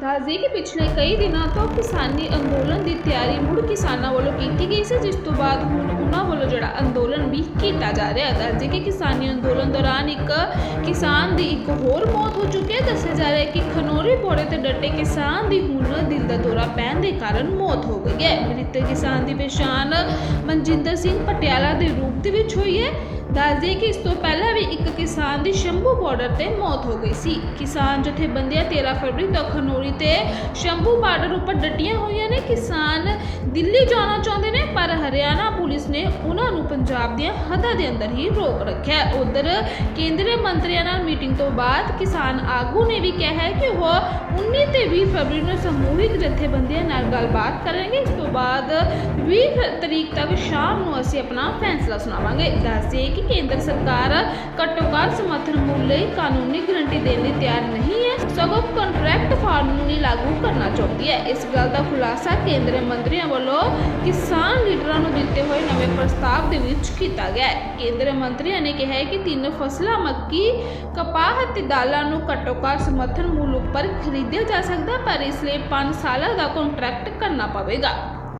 ਦੱਸਦੇ ਕਿ ਪਿਛਲੇ ਕਈ ਦਿਨਾਂ ਤੋਂ ਕਿਸਾਨੀ ਅੰਦੋਲਨ ਦੀ ਤਿਆਰੀ ਮੁੜ ਕਿਸਾਨਾਂ ਵੱਲੋਂ ਕੀਤੀ ਗਈ ਸੀ, ਜਿਸ ਤੋਂ ਬਾਅਦ ਹੁਣ ਉਹਨਾਂ ਵੱਲੋਂ ਜਿਹੜਾ ਅੰਦੋਲਨ ਵੀ ਕੀਤਾ ਜਾ ਰਿਹਾ। ਹੈ ਦੱਸਦੇ ਕਿ ਕਿਸਾਨੀ ਅੰਦੋਲਨ ਦੌਰਾਨ ਇੱਕ ਕਿਸਾਨ ਦੀ ਇੱਕ ਹੋਰ ਮੌਤ ਹੋ ਚੁੱਕੀ ਹੈ। ਦੱਸਿਆ ਜਾ ਰਿਹਾ ਹੈ ਕਿ ਖਨੋਰੀ ਪੋੜੇ ਤੇ ਡੱਟੇ ਕਿਸਾਨ ਦੀ ਹੁਣ ਦਿਲ ਦਾ ਦੌਰਾ ਪੈਣ ਦੇ ਕਾਰਨ ਮੌਤ ਹੋ ਗਈ ਹੈ। ਮ੍ਰਿਤਕ ਕਿਸਾਨ ਦੀ ਪਛਾਣ ਮਨਜਿੰਦਰ ਸਿੰਘ ਪਟਿਆਲਾ ਦੇ ਰੂਪ ਦੇ ਵਿੱਚ ਹੋਈ ਹੈ। ਦੱਸਦੇ ਕਿ ਇਸ ਤੋਂ ਪਹਿਲਾਂ ਵੀ ਇੱਕ ਕਿਸਾਨ ਦੀ ਸ਼ੰਭੂ ਬਾਰਡਰ ਤੇ ਮੌਤ ਹੋ ਗਈ ਸੀ। ਕਿਸਾਨ ਜਥੇਬੰਦੀਆਂ 13 ਫਰਵਰੀ ਤੋਂ ਖਨੋਰੀ ਤੇ ਸ਼ੰਭੂ ਬਾਰਡਰ ਉੱਪਰ ਡਟੀਆਂ ਹੋਈਆਂ ਨੇ। ਕਿਸਾਨ ਦਿੱਲੀ ਜਾਣਾ ਚਾਹੁੰਦੇ ਨੇ, ਪਰ ਹਰਿਆਣਾ ਪੁਲਿਸ ਨੇ ਉਹਨਾਂ ਨੂੰ ਪੰਜਾਬ ਦੀਆਂ ਹੱਦਾਂ ਦੇ ਅੰਦਰ ਹੀ ਰੋਕ ਰੱਖਿਆ ਉਧਰ ਕੇਂਦਰੀ ਮੰਤਰੀਆਂ ਨਾਲ ਮੀਟਿੰਗ ਤੋਂ ਬਾਅਦ ਕਿਸਾਨ ਆਗੂ ਨੇ ਵੀ ਕਿਹਾ ਹੈ ਕਿ ਉਹ 19 ਤੇ 20 ਫਰਵਰੀ ਨੂੰ ਸਮੂਹਿਕ ਜਥੇਬੰਦੀਆਂ ਨਾਲ ਗੱਲਬਾਤ ਕਰਾਂਗੇ ਇਸ ਤੋਂ ਬਾਅਦ 20 ਤਰੀਕ ਤੱਕ ਸ਼ਾਮ ਨੂੰ ਅਸੀਂ ਆਪਣਾ ਫੈਸਲਾ ਸੁਣਾਵਾਂਗੇ। ਦੱਸਦੇ ਕਿ ਕੇਂਦਰ ਸਰਕਾਰ ਘੱਟੋ ਘੱਟ ਸਮਰਥਨ ਮੁੱਲ ਲਈ ਕਾਨੂੰਨੀ ਗਰੰਟੀ ਦੇਣ ਲਈ ਤਿਆਰ ਨਹੀਂ ਹੈ। ਸਗੋਂ ਕੰਟਰੈਕਟ ਫਾਰਮਿੰਗ ਲਾਗੂ ਕਰਨਾ ਚਾਹੁੰਦੀ ਹੈ। ਇਸ ਗੱਲ ਦਾ ਖੁਲਾਸਾ ਕੇਂਦਰੀ ਮੰਤਰੀਆਂ ਵੱਲੋਂ ਕਿਸਾਨ ਲੀਡਰਾਂ ਨੂੰ ਦਿੱਤੇ ਹੋਏ ਨਵੇਂ ਪ੍ਰਸਤਾਵ ਦੇ ਵਿੱਚ ਕੀਤਾ ਗਿਆ ਹੈ। ਕੇਂਦਰੀ ਮੰਤਰੀਆਂ ਨੇ ਕਿਹਾ ਹੈ ਕਿ ਤਿੰਨ ਫਸਲਾਂ ਮੱਕੀ, ਕਪਾਹ ਅਤੇ ਦਾਲਾਂ ਨੂੰ ਘੱਟੋ ਘੱਟ ਸਮਰਥਨ ਮੁੱਲ ਉੱਪਰ ਖਰੀਦਿਆ ਜਾ ਸਕਦਾ ਪਰ ਇਸ ਲਈ 5 ਸਾਲਾਂ ਦਾ ਕੰਟਰੈਕਟ ਕਰਨਾ ਪਵੇਗਾ।